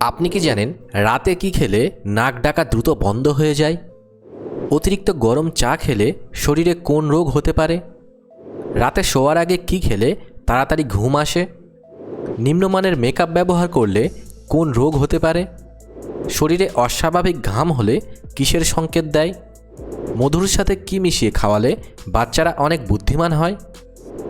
আপনি কি জানেন রাতে কি খেলে নাক ডাকা দ্রুত বন্ধ হয়ে যায়? অতিরিক্ত গরম চা খেলে শরীরে কোন রোগ হতে পারে? রাতে শোয়ার আগে কি খেলে তাড়াতাড়ি ঘুম আসে? নিম্নমানের মেকআপ ব্যবহার করলে কোন রোগ হতে পারে? শরীরে অস্বাভাবিক ঘাম হলে কিসের সংকেত দেয়? মধুর সাথে কি মিশিয়ে খাওয়ালে বাচ্চারা অনেক বুদ্ধিমান হয়?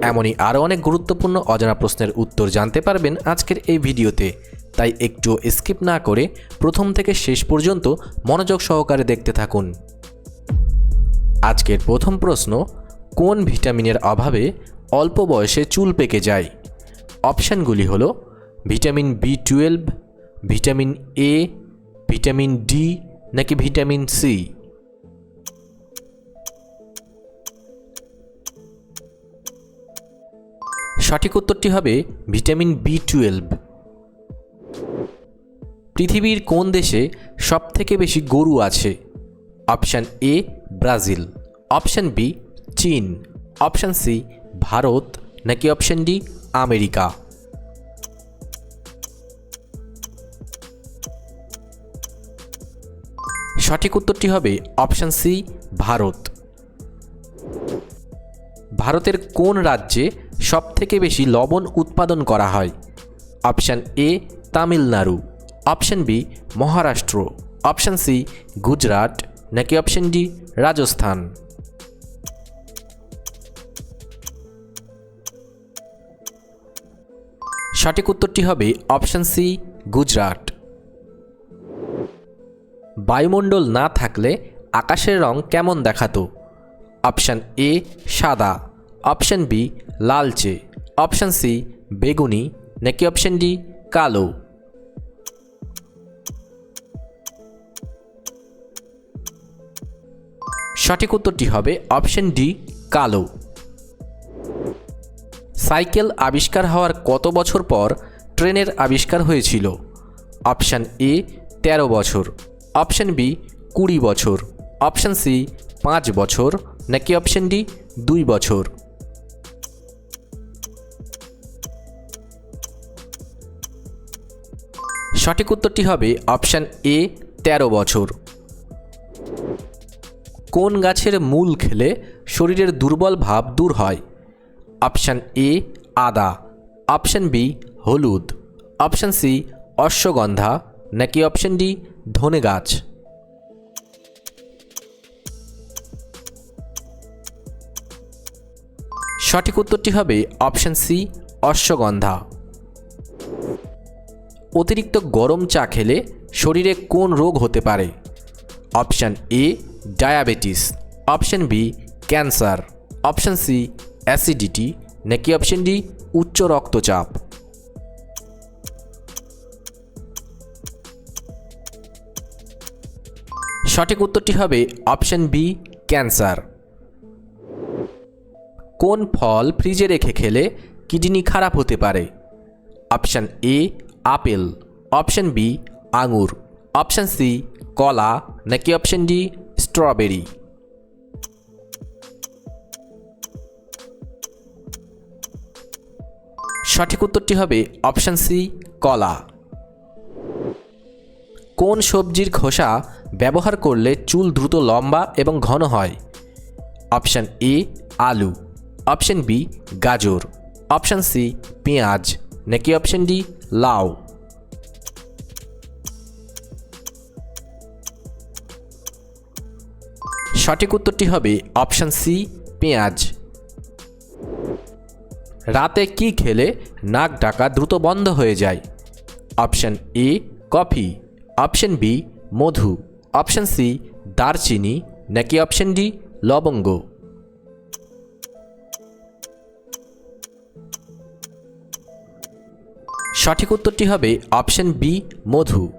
এমনই আরও অনেক গুরুত্বপূর্ণ অজানা প্রশ্নের উত্তর জানতে পারবেন আজকের এই ভিডিওতে। তাই একটু স্কিপ না করে প্রথম থেকে শেষ পর্যন্ত মনোযোগ সহকারে দেখতে থাকুন। আজকের প্রথম প্রশ্ন, কোন ভিটামিনের অভাবে অল্প বয়সে চুল পেকে যায়? অপশানগুলি হল vitamin B twelve, vitamin A, vitamin D নাকি ভিটামিন সি? সঠিক উত্তরটি হবে ভিটামিন বি টুয়েলভ। পৃথিবীর কোন দেশে সবথেকে বেশি গরু আছে? Option A, Brazil. Option B, চীন। Option C, Bharat. নাকি অপশান ডি, আমেরিকা? সঠিক উত্তরটি হবে অপশান সি, ভারত। ভারতের কোন রাজ্যে সবথেকে বেশি লবণ উৎপাদন করা হয়? Option A, Tamil Nadu. Option B, Maharashtra. Option C, Gujarat. নাকি অপশন ডি, রাজস্থান। সঠিক উত্তরটি হবে অপশন সি, গুজরাট। বায়ুমণ্ডল না থাকলে আকাশের রং কেমন দেখাতো? অপশান এ, সাদা। অপশান বি, লালচে। অপশান সি, বেগুনি। নাকি অপশান ডি, কালো। সঠিক উত্তরটি হবে অপশান ডি, কালো। সাইকেল আবিষ্কার হওয়ার কত বছর পর ট্রেনের আবিষ্কার হয়েছিল? অপশান এ, তেরো বছর। অপশান বি, কুড়ি বছর। অপশান সি, পাঁচ বছর। নাকি অপশান ডি, দুই বছর? সঠিক উত্তরটি হবে অপশান এ, তেরো বছর। কোন গাছের মূল খেলে শরীরের দুর্বল ভাব দূর হয়? অপশান এ, আদা। অপশান বি, হলুদ। Option C, ashwagandha. নাকি অপশান ডি, ধনে গাছ? সঠিক উত্তরটি হবে অপশান সি, অশ্বগন্ধা। অতিরিক্ত গরম চা খেলে শরীরে কোন রোগ হতে পারে? Option A diabetes option B cancer option C acidity নাকি অপশান ডি উচ্চ রক্তচাপ? সঠিক উত্তরটি হবে অপশান বি ক্যান্সার কোন ফল ফ্রিজে রেখে খেলে কিডনি খারাপ হতে পারে? Option A apple option B আঙুর অপশান সি কলা, নাকি অপশান ডি স্ট্রবেরি। সঠিক উত্তরটি হবে অপশান সি, কলা। কোন সবজির খোসা ব্যবহার করলে চুল দ্রুত লম্বা এবং ঘন হয়? অপশান এ, আলু। অপশান বি, গাজর। অপশান সি, পেঁয়াজ। নাকি অপশান ডি, লাউ। সঠিক উত্তরটি হবে অপশান সি, পেঁয়াজ। রাতে কি খেলে নাক ডাকা দ্রুত বন্ধ হয়ে যায়? Option A, coffee. Option B, Madhu. Option C, দারচিনি। নাকি অপশান ডি, লবঙ্গ? সঠিক উত্তরটি হবে অপশান বি, মধু।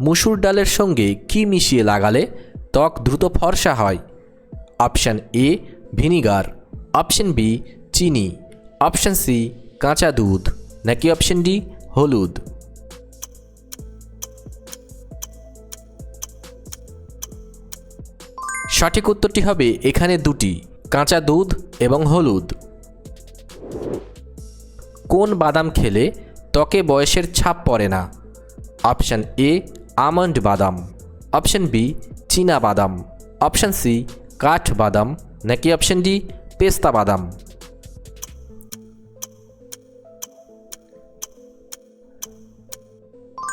মুসুর ডালের সঙ্গে কি মিশিয়ে লাগালে ত্বক দ্রুত ফর্সা হয়। Option A vinegar. Option B চিনি। অপশান সি কাঁচা দুধ। নাকি অপশান ডি হলুদ। সঠিক উত্তরটি হবে এখানে দুটি, কাঁচা দুধ এবং হলুদ। কোন বাদাম খেলে ত্বকে বয়সের ছাপ পড়ে না? অপশান এ আমন্ড বাদাম। অপশান বি চীনা বাদাম অপশান সি কাঠ বাদাম, নাকি অপশান ডি পেস্তা বাদাম?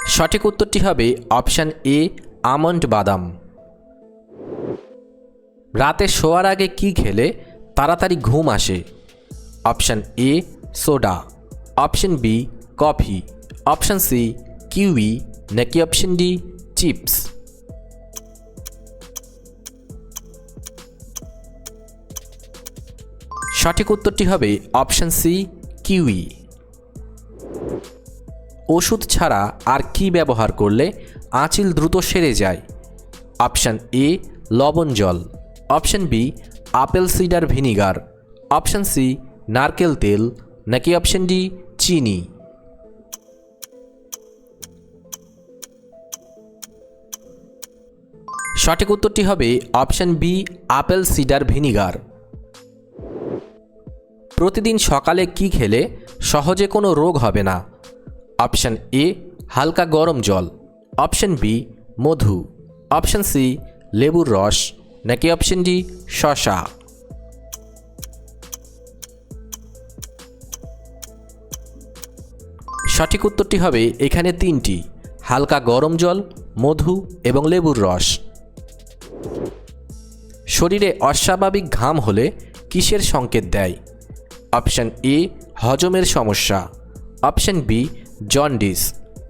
সঠিক উত্তরটি হবে অপশান এ আমন্ড বাদাম। রাতে শোয়ার আগে কি খেলে তাড়াতাড়ি ঘুম আসে? Option A soda option B coffee option C kiwi নাকি অপশান ডি চিপস সঠিক উত্তরটি হবে অপশান সি, কিউই। ওষুধ ছাড়া আর কি ব্যবহার করলে আঁচিল দ্রুত সেরে যায়? অপশান এ, লবণ জল। Option B, apple cider vinegar. Option C, নারকেল তেল। নাকি অপশান ডি, চিনি? সঠিক উত্তরটি হবে option B, apple cider vinegar. প্রতিদিন সকালে কি খেলে সহজে কোনো রোগ হবে না। অপশান এ, হালকা গরম জল। অপশান বি, মধু। অপশান সি, লেবুর রস। নাকি অপশান ডি শশা সঠিক উত্তরটি হবে এখানে তিনটি, হালকা গরম জল, মধু এবং লেবুর রস। শরীরে অস্বাভাবিক ঘাম হলে কিসের সংকেত দেয়? অপশান এ হজমের সমস্যা। Option B jaundice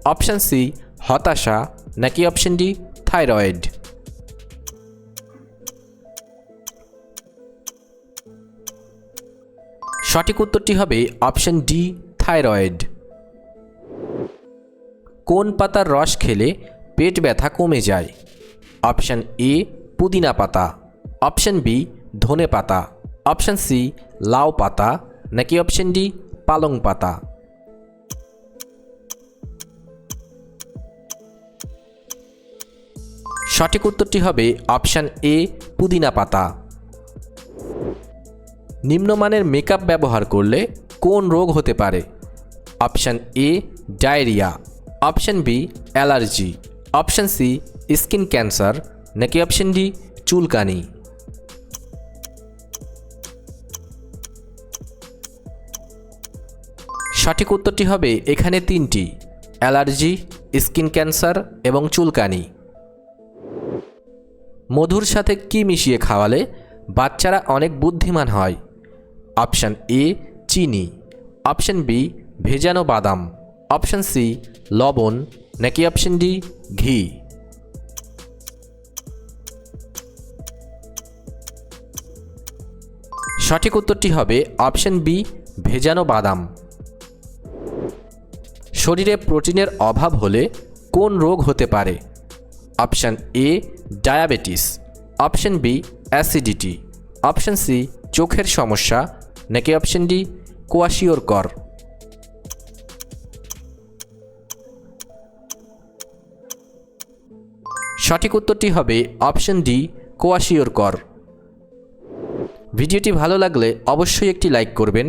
option C হতাশা। নাকি অপশান ডি থাইরয়েড সঠিক উত্তরটি হবে অপশান ডি থাইরয়েড কোন পাতার রস খেলে পেট ব্যথা কমে যায়? অপশান এ পুদিনা পাতা। অপশান বি ধনে পাতা। অপশান সি লাউ পাতা। নাকি অপশন ডি পালং পাতা। সঠিক উত্তরটি হবে অপশান এ পুদিনা পাতা। নিম্নমানের মেকআপ ব্যবহার করলে কোন রোগ হতে পারে? Option A diarrhoea option B allergy option C skin cancer নাকি অপশান ডি চুলকানি? সঠিক উত্তরটি হবে এখানে তিনটি, অ্যালার্জি, স্কিন ক্যান্সার এবং চুলকানি। মধুর সাথে কি মিশিয়ে খাওয়ালে বাচ্চারা অনেক বুদ্ধিমান হয়? অপশান এ, চিনি। অপশান বি, ভেজানো বাদাম। অপশান সি, লবণ। নাকি অপশান ডি, ঘি? সঠিক উত্তরটি হবে অপশান বি, ভেজানো বাদাম। শরীরে প্রোটিনের অভাব হলে কোন রোগ হতে পারে? Option A, diabetes. Option B, acidity. Option C, চোখের সমস্যা। নাকি অপশান ডি কোয়াশিওর কর সঠিক উত্তরটি হবে অপশান ডি কোয়াশিওর কর ভিডিওটি ভালো লাগলে অবশ্যই একটি লাইক করবেন।